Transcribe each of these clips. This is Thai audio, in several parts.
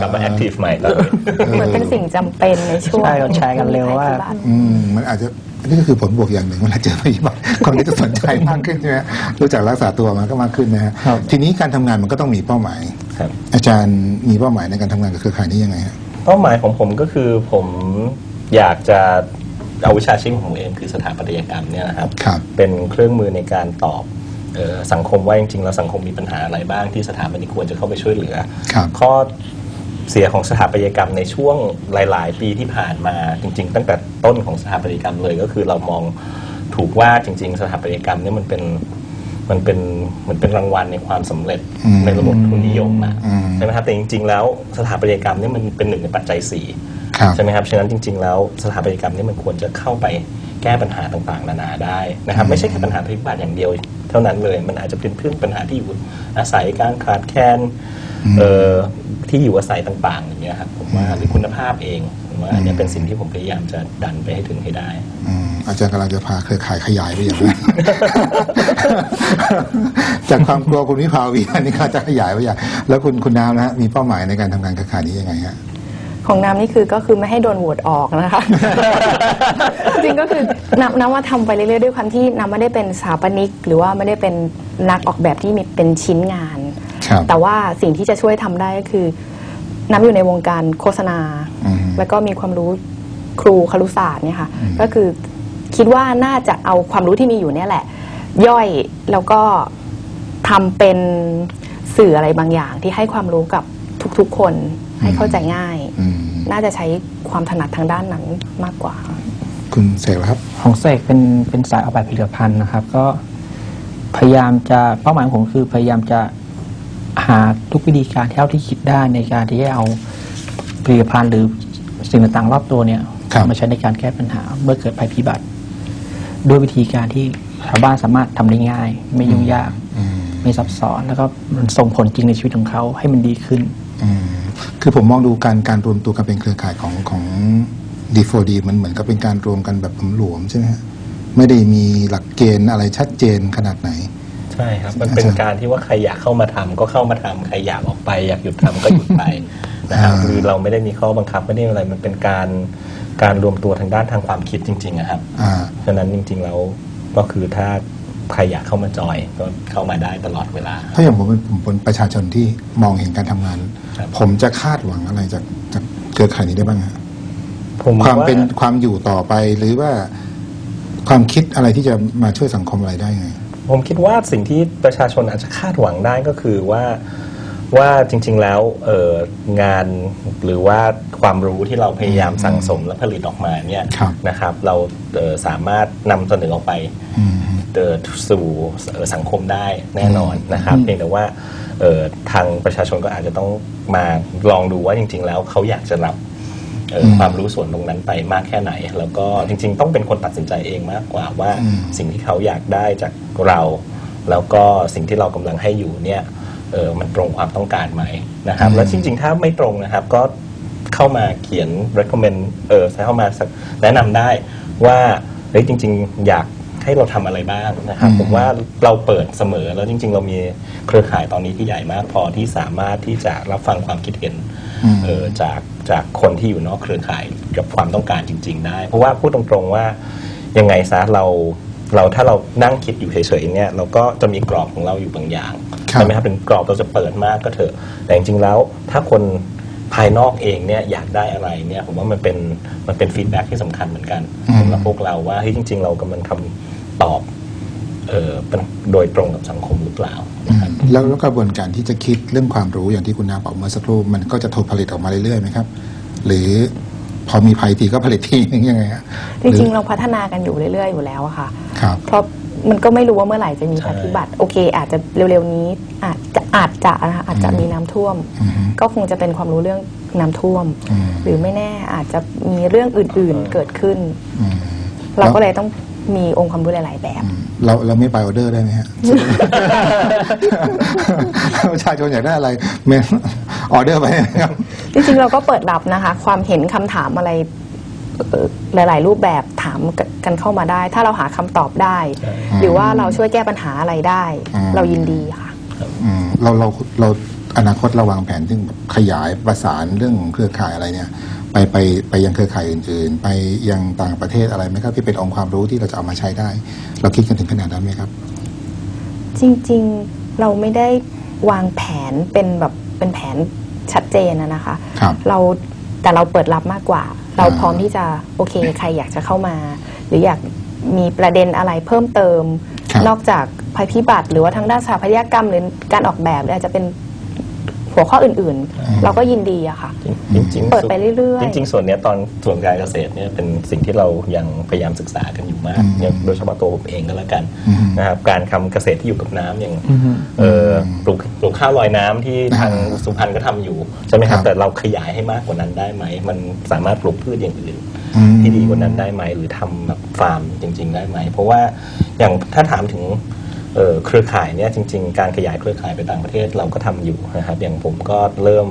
กลับมาแอคทีฟใหม่ก็เลยเหมือนเป็นสิ่งจำเป็นในช่วงใช่เราแชร์กันเร็วว่าภัยพิบัติอืมมันอาจจะอันนี้ก็คือผลบวกอย่างหนึ่งเวลาเจอภัยพิบัติคนก็จะสนใจมากขึ้นใช่ไหมรู้จักรักษาตัวมันก็มากขึ้นนะฮะครับทีนี้การทำงานมันก็ต้องมีเป้าหมายครับอาจารย์มีเป้าหมายในการทำงานกับเครือข่ายนี้ยังไงฮะเป้าหมายของผมก็คือผมอยากจะเอาวิชาชีพของผมเองคือสถาปัตยกรรมเนี่ยนะครับครับเป็นเครื่องมือในการตอบเออสังคมว่าจริงๆแล้วสังคมมีปัญหาอะไรบ้างที่สถาปนิกควรจะเข้าไปช่วยเหลือครับข้อ เสียของสถาปัตยกรรมในช่วงหลาย ๆ ปีที่ผ่านมาจริง ๆ ตั้งแต่ต้นของสถาปัตยกรรมเลยก็คือเรามองถูกว่าจริง ๆ สถาปัตยกรรมเนี่ยมันเป็นมันเป็นเหมือนเป็นรางวัลในความสำเร็จอืมในระบบทุนนิยมอะอืมใช่ไหมครับแต่จริง ๆ แล้วสถาปัตยกรรมเนี่ยมันเป็นหนึ่งในปัจจัยสี่ครับใช่ไหมครับฉะนั้นจริง ๆ แล้วสถาปัตยกรรมนี่มันควรจะเข้าไปแก้ปัญหาต่างๆ นานาได้นะครับ ไม่ใช่แค่ปัญหาภัยพิบัติอย่างเดียว เท่านั้นเลยมันอาจจะเป็นเพื่อปัญหาที่อยู่อาศัยการขาดแคลนเอ่อ ที่อยู่อาศัยต่างๆอย่างเงี้ยครับผมว่าหรือคุณภาพเองผมว่าอันเนี้ยเป็นสิ่งที่ผมพยายามจะดันไปให้ถึงให้ได้อืมอาจารย์กำลังจะพาเครือข่ายขยายไปอย่างนั้นจากความกลัวคุณวิภาวีอันนี้ก็จะขยายไปอย่างแล้วคุณคุณน้ำนะฮะมีเป้าหมายในการทำงานเครือข่ายนี้ยังไงฮะของน้ำนี่คือก็คือไม่ให้โดนโหวตออกนะคะ จริงก็คือน้ำน้ำว่าทำไปเรื่อยๆด้วยความที่น้ำไม่ได้เป็นสถาปนิก หรือว่าไม่ได้เป็นนักออกแบบที่มีเป็นชิ้นงานครับ แต่ว่าสิ่งที่จะช่วยทำได้ก็คือ น้ำอยู่ในวงการโฆษณาอืมแล้วก็มีความรู้ครูครุศาสตร์เนี่ยค่ะก็คือคิดว่าน่าจะเอาความรู้ที่มีอยู่เนี่ยแหละ ย่อยแล้วก็ทำเป็นสื่ออะไรบางอย่างที่ให้ความรู้กับทุกๆคนให้เข้าใจง่ายอืมน่าจะใช้ความถนัดทางด้านนั้นมากกว่า คุณเสกครับ ของเสกเป็นเป็นสายออกแบบผลิตภัณฑ์นะครับ ก็พยายามจะเป้าหมายของผมคือพยายามจะ หาทุกวิธีการเท่าที่คิดได้ในการที่จะเอาผลิตภัณฑ์หรือสิ่งต่างๆรอบตัวเนี่ยครับมาใช้ในการแก้ปัญหาเมื่อเกิดภัยพิบัติ ด้วยวิธีการที่ชาวบ้านสามารถทำได้ง่าย ไม่ยุ่งยาก อืม ไม่ซับซ้อน แล้วก็มันส่งผลจริงในชีวิตของเขาให้มันดีขึ้น อืมคือผมมองดูการการรวมตัวกันเป็นเครือข่ายของของดีโฟดีมันเหมือนกับเป็นการรวมกันแบบหลวมๆใช่ไหมฮะไม่ได้มีหลักเกณฑ์อะไรชัดเจนขนาดไหน ใช่ครับ มันเป็นการที่ว่าใครอยากเข้ามาทำก็เข้ามาทำใครอยากออกไป อยากหยุดทำก็หยุดไปนะครับอ่าคือเราไม่ได้มีข้อบังคับไม่ได้อะไรมันเป็นการการรวมตัวทางด้านทางความคิดจริงๆอะครับอ่าฉะนั้นจริงๆแล้วก็คือถ้าใครอยากเข้ามาจอยก็เข้ามาได้ตลอดเวลา ถ้าอย่างผมเป็นผมเป็นประชาชนที่มองเห็นการทำงานครับผมจะคาดหวังอะไรจากจากเครือข่ายนี้ได้บ้างฮะผมความว่าเป็นความอยู่ต่อไปหรือว่าความคิดอะไรที่จะมาช่วยสังคมอะไรได้ไง ผมคิดว่าสิ่งที่ประชาชนอาจจะคาดหวังได้ก็คือว่าว่าจริง ๆ แล้วเอ่องานหรือว่าความรู้ที่เราพยายามสั่งสมและผลิตออกมาเนี่ยครับนะครับ เราเอ่อสามารถนำเสนอออกไปอืมเอ่อสู่เอ่อสังคมได้แน่นอนนะครับเพียงแต่ว่าเอ่อทางประชาชนก็อาจจะต้องมาลองดูว่าจริง ๆ แล้วเขาอยากจะรับเอ่ออม ความรู้ส่วนตรงนั้นไปมากแค่ไหน แล้วก็จริง ๆ ต้องเป็นคนตัดสินใจเองมากกว่าว่าอืมสิ่งที่เขาอยากได้จากเรา แล้วก็สิ่งที่เรากำลังให้อยู่เนี่ยเออมันตรงความต้องการไหมนะครับ แล้วจริง ๆ ถ้าไม่ตรงนะครับก็เข้ามาเขียน recommend เออเข้ามาสักแนะนำได้ว่าเฮ้ยจริง ๆ อยากให้เราทำอะไรบ้างนะครับอืมผมว่าเราเปิดเสมอแล้วจริง ๆ เรามีเครือข่ายตอนนี้ที่ใหญ่มากพอที่สามารถที่จะรับฟังความคิดเห็นอืม เออจากจากคนที่อยู่นอกเครือข่ายกับความต้องการจริง ๆ ได้ เพราะว่าพูดตรงๆว่ายังไงซะเราเราถ้าเรานั่งคิดอยู่เฉยๆเนี่ยเราก็จะมีกรอบของเราอยู่บางอย่างครับใช่ไหมครับเป็นกรอบเราจะเปิดมากก็เถอะ แต่จริงๆแล้วถ้าคนภายนอกเองเนี่ยอยากได้อะไรเนี่ยผมว่ามันเป็นมันเป็นฟีดแบ็ที่สำคัญเหมือนกันอืมสำหรับพวกเราว่าเฮ้ยจริง ๆ เรากำลังทำตอบ เออเป็นโดยตรงกับสังคมหรือเปล่านะครับแล้วแล้วกระบวนการที่จะคิดเรื่องความรู้อย่างที่คุณนาบอกเมื่อสักครู่มันก็จะถูกผลิตออกมาเรื่อยๆไหมครับ หรือพอมีภัยทีก็ผลิตทีนึงยังไงฮะจริงๆเราพัฒนากันอยู่เรื่อยๆอยู่แล้วอะค่ะครับเพราะมันก็ไม่รู้ว่าเมื่อไหร่จะมีใช่ภัยพิบัติโอเค อาจจะเร็วๆนี้อาจจะอาจจะนะคะอาจจะมีน้ำท่วมอือฮึก็คงจะเป็นความรู้เรื่องน้ำท่วมอืมหรือไม่แน่อาจจะมีเรื่องอื่นๆเกิดขึ้นอืมเราก็เลยต้อง มีองค์ความรู้หลาย ๆ แบบอืมเราเราไม่ไปออเดอร์ได้ไหมฮะ ประชาชนอยากได้อะไรเมนออเดอร์ไปนะครับ จริงๆเราก็เปิดรับนะคะ ความเห็นคำถามอะไรเอ่อหลาย ๆ รูปแบบถามกันเข้ามาได้ ถ้าเราหาคำตอบได้ใช่หรือว่าเราช่วยแก้ปัญหาอะไรได้ อืม เรายินดีค่ะ อืมเราเราเรา อนาคตเราวางแผนถึงแบบขยายประสานเรื่องของเครือข่ายอะไรเนี่ย ไปไปไปยังเครือข่ายอื่น ๆ ไปยังต่างประเทศอะไรไหมครับที่เป็นองค์ความรู้ที่เราจะเอามาใช้ได้ เราคิดกันถึงขนาดนั้นไหมครับ จริงๆเราไม่ได้วางแผนเป็นแบบเป็นแผนชัดเจนนะนะคะครับเราแต่เราเปิดรับมากกว่า เราอ่าพร้อมที่จะโอเคใครอยากจะเข้ามา หรืออยากมีประเด็นอะไรเพิ่มเติมครับนอกจากภัยพิบัติ หรือว่าทางด้านสถาปัตยกรรมหรือการออกแบบหรืออาจจะเป็น หัวข้ออื่นๆ เราก็ยินดีอะค่ะ จริงๆเปิดไปเรื่อยๆ จริง ๆ ส่วนเนี้ยตอนส่วนการเกษตรเนี่ยเป็นสิ่งที่เรายังพยายามศึกษากันอยู่มากอืมเนี่ยโดยเฉพาะตัวผมเองก็แล้วกันอืมนะครับการทำเกษตรที่อยู่กับน้ำอย่างอือฮึเออปลูกปลูกข้าวลอยน้ำที่ทางอ่าสุพรรณก็ทำอยู่ใช่ไหมครัครับบ แต่เราขยายให้มากกว่านั้นได้ไหม มันสามารถปลูกพืชอย่างอื่น อืม ที่ดีกว่านั้นได้ไหมหรือทำแบบฟาร์มจริง ๆ ได้ไหม เพราะว่าอย่างถ้าถามถึง เอ่อเครือข่ายเนี่ยจริง ๆ การขยายเครือข่ายไปต่างประเทศเราก็ทำอยู่นะครับ อย่างผมก็เริ่ม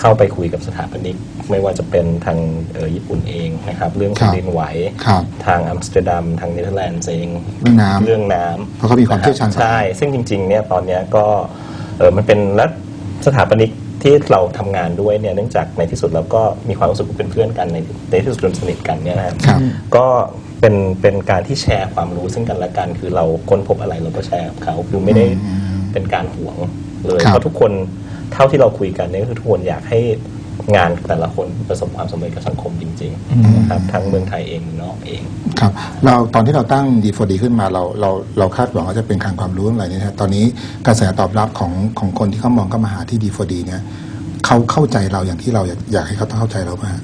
เข้าไปคุยกับสถาปนิก ไม่ว่าจะเป็นทางเอ่อญี่ปุ่นเองนะครับ เรื่องครัแผ่บนดินไหวครับทางอัมสเตอร์ดัมทางเนเธอร์แลนด์เองเรื่องน้ำเรื่องน้ำเพราะเขามีความเชี่ยวชาญใช่ซึ่งจริงๆเนี่ยตอนเนี้ยก็เออมันเป็นรัฐสถาปนิกที่เราทำงานด้วยเนี่ยเนื่องจากในที่สุดเราก็มีความรู้สึกว่าเป็นเพื่อนกันในในที่สุดเราสนิทกันเนี่ยนะครับครับก็ เป็นเป็นการที่แชร์ความรู้ซึ่งกันและกัน คือเราค้นพบอะไรเราก็แชร์กับเขาคือไม่ได้เป็นการหวงเลยครับเพราะทุกคนเท่าที่เราคุยกันเนี่ยก็คือทุกคนอยากให้งานแต่ละคนประสบความสำเร็จกับสังคมจริงๆนะครับทั้งเมืองไทยเองเมืองนอกเองครับเราตอนที่เราตั้ง D4D ขึ้นมาเราเราเราคาดหวังว่าจะเป็นคลังความรู้อะไรเนี่ยนะตอนนี้กระแสตอบรับของของคนที่เขามองเข้ามาหาที่ D4D เนี่ยเขาเข้าใจเราอย่างที่เราอยากอยากให้เขาต้องเข้าใจเรามาก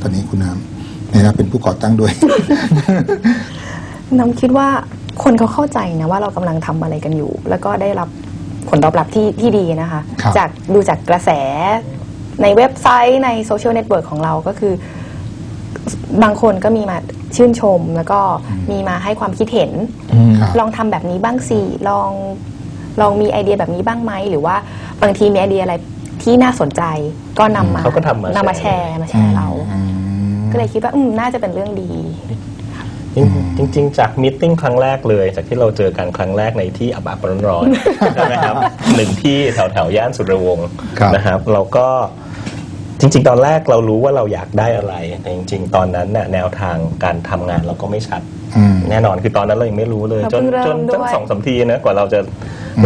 ตอนนี้คุณน้ำในฐานะเป็นผู้ก่อตั้งด้วย น้ำคิดว่าคนเขาเข้าใจนะว่าเรากำลังทำอะไรกันอยู่ แล้วก็ได้รับผลตอบรับที่ที่ดีนะคะ ครับ จากดูจากกระแสในเว็บไซต์ในโซเชียลเน็ตเวิร์กของเราก็คือบางคนก็มีมาชื่นชม แล้วก็มีมาให้ความคิดเห็นครับ ลองทำแบบนี้บ้างสิลองลองมีไอเดียแบบนี้บ้างไหม หรือว่าบางทีมีไอเดียอะไรที่น่าสนใจก็นำมาเขาก็ทำมานำมาแชแชร์ร์มาแชร์เรา อืม ก็เลยคิดว่าอืมน่าจะเป็นเรื่องดี จริงจริงๆจากมิทติ้งครั้งแรกเลย จากที่เราเจอกันครั้งแรกในที่อับอับร้อนๆใช่ไหมครับหนึ่งที่แถวแถวๆย่านสุรวงศ์ครับ นะครับ เราก็จริง ๆ ตอนแรกเรารู้ว่าเราอยากได้อะไร แต่จริง ๆ ตอนนั้นน่ะแนวทางการทำงานเราก็ไม่ชัด อืม แน่นอนคือตอนนั้นเรายังไม่รู้เลย เราจนเพิ่งเริ่จมนด้วย จนสองสามทีนะกว่าเราจะ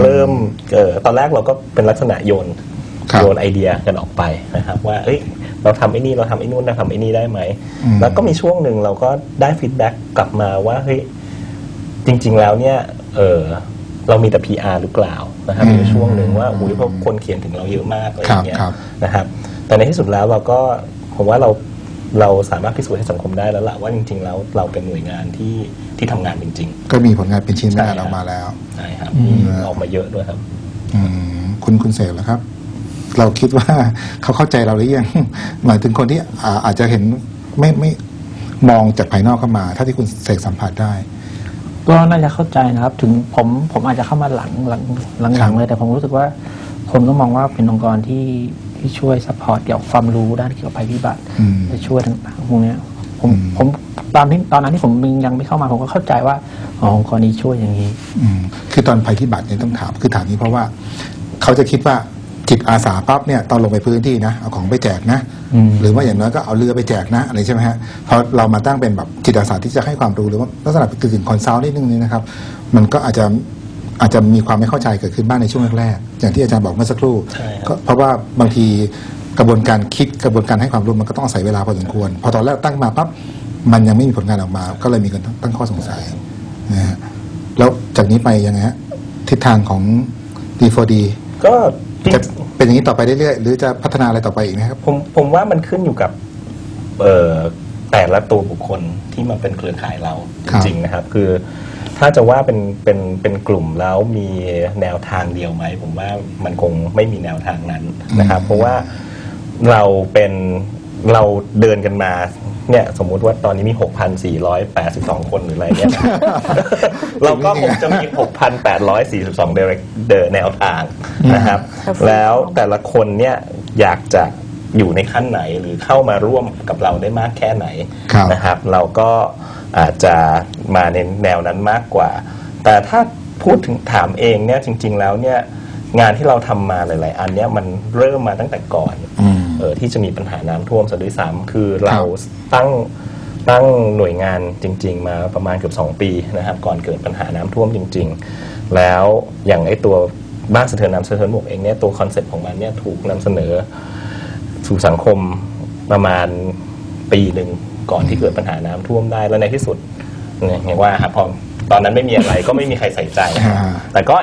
เริ่มเออตอนแรกเราก็เป็นลักษณะโยนครับ โยนไอเดียกันออกไปนะครับว่าเอ้ยเราทำไอ้นี่เราทำไอ้นู่นเราทำไอ้นี่ได้ไหมอืมแล้วก็มีช่วงหนึ่งเราก็ได้ฟีดแบ็กกลับมาว่าเฮ้ยจริง ๆ แล้วเนี่ยเออเรามีแต่ PR หรือเปล่านะครับอืมมีช่วงหนึ่งว่าอุ้ยเพราะคนเขียนถึงเราเยอะมากอะไรอย่างเงี้ยครับนะครับ แต่ในที่สุดแล้วเราก็ผมว่าเราเราสามารถพิสูจน์ให้สังคมได้แล้วล่ะว่าจริง ๆ แล้วเราเป็นหน่วยงานที่ที่ทำงานจริงๆก็มีผลงานเป็นชิ้นเป็นใช่อันครับออกมาแล้วใช่ครับอืมมีออกมาเยอะด้วยครับ อืมคุณคุณเสกแล้วครับ เราคิดว่าเขาเข้าใจเราหรือยังหมายถึงคนที่อ่าอาจจะเห็นไม่ไม่มองจากภายนอกเข้ามา ถ้าที่คุณเสกสัมผัสได้ ก็น่าจะเข้าใจนะครับ ถึงผมผมอาจจะเข้ามาหลังหลังหลังคหรัลับงเลย แต่ผมรู้สึกว่า คนก็มองว่าเป็นองค์กรที่ที่ช่วยซัพพอร์ตเกี่ยวกับความรู้ด้านเกี่ยวกับภัยพิบัติอืมจะช่วยต่างๆพวกเนี้ยผมอืมผมตอนที่ตอนนั้นที่ผมยังไม่เข้ามาผมก็เข้าใจว่าอ๋อองค์กรนี้ช่วยอย่างนี้อืมคือตอนภัยพิบัติเนี่ยต้องถามคือถามนี้เพราะว่า เขาจะคิดว่า จิตอาสาปั๊บเนี่ยตอนลงไปพื้นที่นะเอาของไปแจกนะอืมหรือว่าอย่างน้อยก็เอาเรือไปแจกนะอะไรใช่ไหมฮะพอเรามาตั้งเป็นแบบจิตอาสาที่จะให้ความรู้หรือว่าลักษณะเป็นกึ่งคอนซัลท์นิดนึงนี่นะครับ มันก็อาจจะอาจจะมีความไม่เข้าใจเกิดขึ้นบ้างในช่วงแรกๆอย่างที่อาจารย์บอกเมื่อสักครู่ใช่ครับก็เพราะว่าบางทีกระบวนการคิดกระบวนการให้ความรู้มันก็ต้องอาศัยเวลาพอสมควร พอตอนแรกตั้งมาปั๊บมันยังไม่มีผลงานออกมา ก็เลยมีการตั้งข้อสงสัยนะฮะแล้วจากนี้ไปยังไงฮะทิศทางของ D4D ก็จริง จะเป็นอย่างนี้ต่อไปเรื่อยๆหรือจะพัฒนาอะไรต่อไปอีกนะครับ ผมผมว่ามันขึ้นอยู่กับเอ่อแต่ละตัวบุคคลที่มาเป็นเครือข่ายเราครัจบริงๆนะครับ คือถ้าจะว่าเป็นเป็นเป็นกลุ่มแล้วมีแนวทางเดียวไหมผมว่ามันคงไม่มีแนวทางนั้นนะครับเพราะว่าเราเป็นเราเดินกันมา เนี่ยสมมุติว่าตอนนี้มี 6,482 คนหรืออะไรเนี่ย เราก็คงจะมี 6,842 direct เดแนวทางนะครับครับ แล้วแต่ละคนเนี่ยอยากจะอยู่ในขั้นไหนหรือเข้ามาร่วมกับเราได้มากแค่ไหนครับนะครับ เราก็อาจจะมาในแนวนั้นมากกว่า แต่ถ้าพูดถึงถามเองเนี่ยจริง ๆ แล้วเนี่ยงานที่เราทำมาหลาย ๆ อันเนี้ยมันเริ่มมาตั้งแต่ก่อนอืม เออที่จะมีปัญหาน้ำท่วมซะด้วยซ้ำคือเราครับตั้งตั้งหน่วยงานจริง ๆ มาประมาณเกือบ 2 ปีนะครับ ก่อนเกิดปัญหาน้ำท่วมจริง ๆ แล้วอย่างไอตัวบ้านสะเทือนน้ำสะเทือนบกเองเนี่ยตัวคอนเซ็ปต์ของมันเนี่ยถูกนำเสนอสู่สังคมประมาณปีหนึ่งก่อนที่เกิดปัญหาน้ำท่วมได้แล้วในที่สุดเนี่ยอย่างว่าครับพอตอนนั้นไม่มีอะไรก็ไม่มีใครใส่ใจอ่าแต่ก็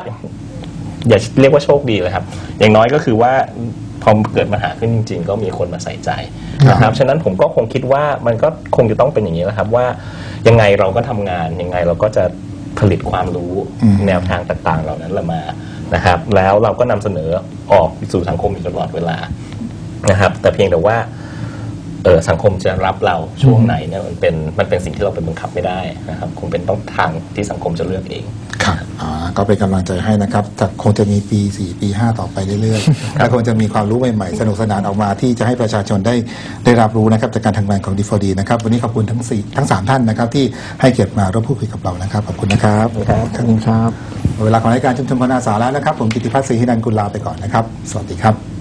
อย่าเรียกว่าโชคดีเลยครับ อย่างน้อยก็คือว่า พอเกิดปัญหาขึ้นจริง ๆ ก็มีคนมาใส่ใจนะครับฉะนั้นผมก็คงคิดว่ามันก็คงจะต้องเป็นอย่างนี้แหละครับว่ายังไงเราก็ทำงานยังไงเราก็จะผลิตความรู้อืมแนวทางต่างๆ เหล่านั้นละมานะครับ แล้วเราก็นำเสนอออกสู่สังคมอยู่ตลอดเวลานะครับ แต่เพียงแต่ว่า เออสังคมจะรับเราช่วงไหนเนี่ยมันเป็นมันเป็นสิ่งที่เราไปบังคับไม่ได้นะครับคงเป็นต้องทางที่สังคมจะเลือกเองครับอ่าก็เป็นกำลังใจให้นะครับแต่คงจะมีปี 4 ปี 5 ต่อไปเรื่อยๆและคงจะมีความรู้ใหม่ๆ สนุกสนานออกมาที่จะให้ประชาชนได้ได้รับรู้นะครับจากการทำงานของดีฟอดีนะครับวันนี้ขอบคุณทั้งสี่ทั้งสามท่านนะครับ ที่ให้เกียรติมาร่วมพูดคุยกับเรานะครับขอบคุณนะครับครับขอบคุณครับหมดเวลาของรายการชุมชนคนอาสาแล้วนะครับ ผมกิติพัฒน์ศรีหินันท์กุลลาไปก่อนนะครับ สวัสดีครับ